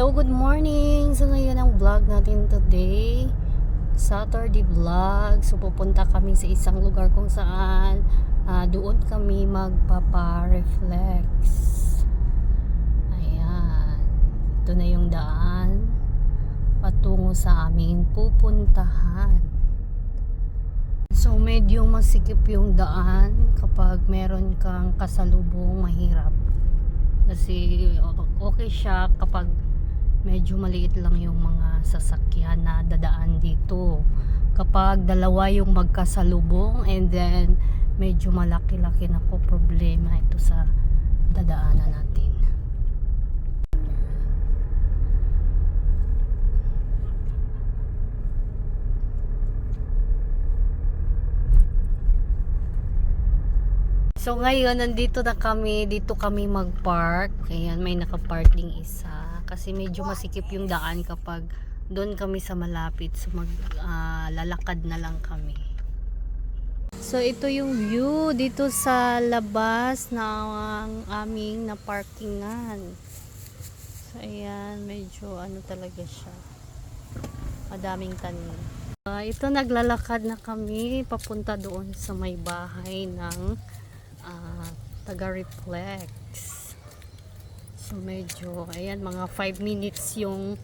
Hello, good morning! So ngayon ang vlog natin today. Saturday vlog. So pupunta kami sa isang lugar kung saan ah, doon kami magpapa-reflex. Ayan. Ito na yung daan patungo sa aming pupuntahan. So medyo masikip yung daan kapag meron kang kasalubong mahirap. Kasi okay siya kapag medyo maliit lang yung mga sasakyan na dadaan dito. Kapag dalawa yung magkasalubong and then medyo malaki-laki na po problema ito sa dadaanan natin. So ngayon, nandito na kami, dito kami mag-park. Ayan, may nakapark ding isa. Kasi medyo masikip yung daan kapag doon kami sa malapit. So mag, ah, lalakad na lang kami. So ito yung view dito sa labas ng aming na parkingan. So ayan, medyo ano talaga siya. Madaming tanim. Ah, ito naglalakad na kami papunta doon sa may bahay ng ah, taga-reflex. So medyo, ayan, mga 5 minutes yung,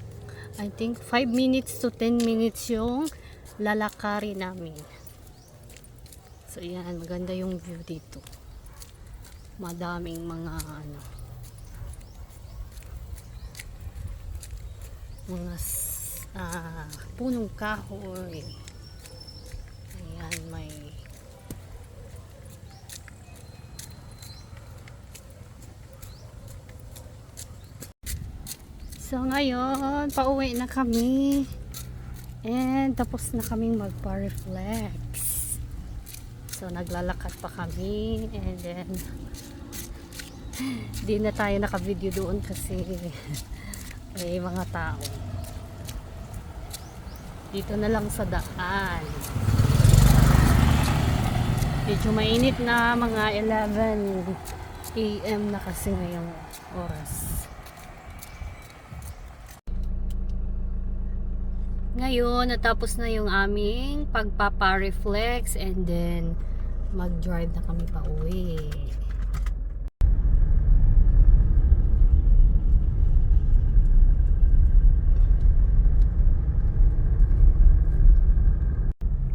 I think 5 minutes to 10 minutes yung lalakari namin. So ayan, maganda yung view dito. Madaming mga ano, mga ah, punong kahoy. Ayan, may So ngayon, pauwi na kami. And tapos na kaming magpa-reflex. So naglalakad pa kami and then di na tayo naka-video doon kasi may mga tao. Dito na lang sa daan. Medyo mainit na mga 11 AM na kasi ngayong oras. Ngayon, natapos na yung aming pagpapa-reflex and then mag-drive na kami pa uwi.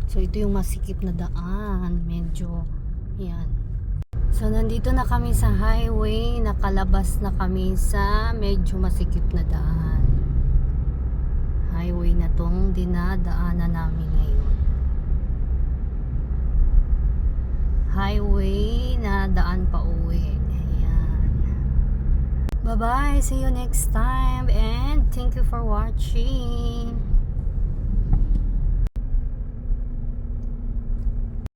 So, ito yung masikip na daan. Medyo, yan. So, nandito na kami sa highway. Nakalabas na kami sa medyo masikip na daan highway na tong dinadaanan namin ngayon. Highway na daan pa uwi. Ayan. Bye-bye. See you next time. And thank you for watching.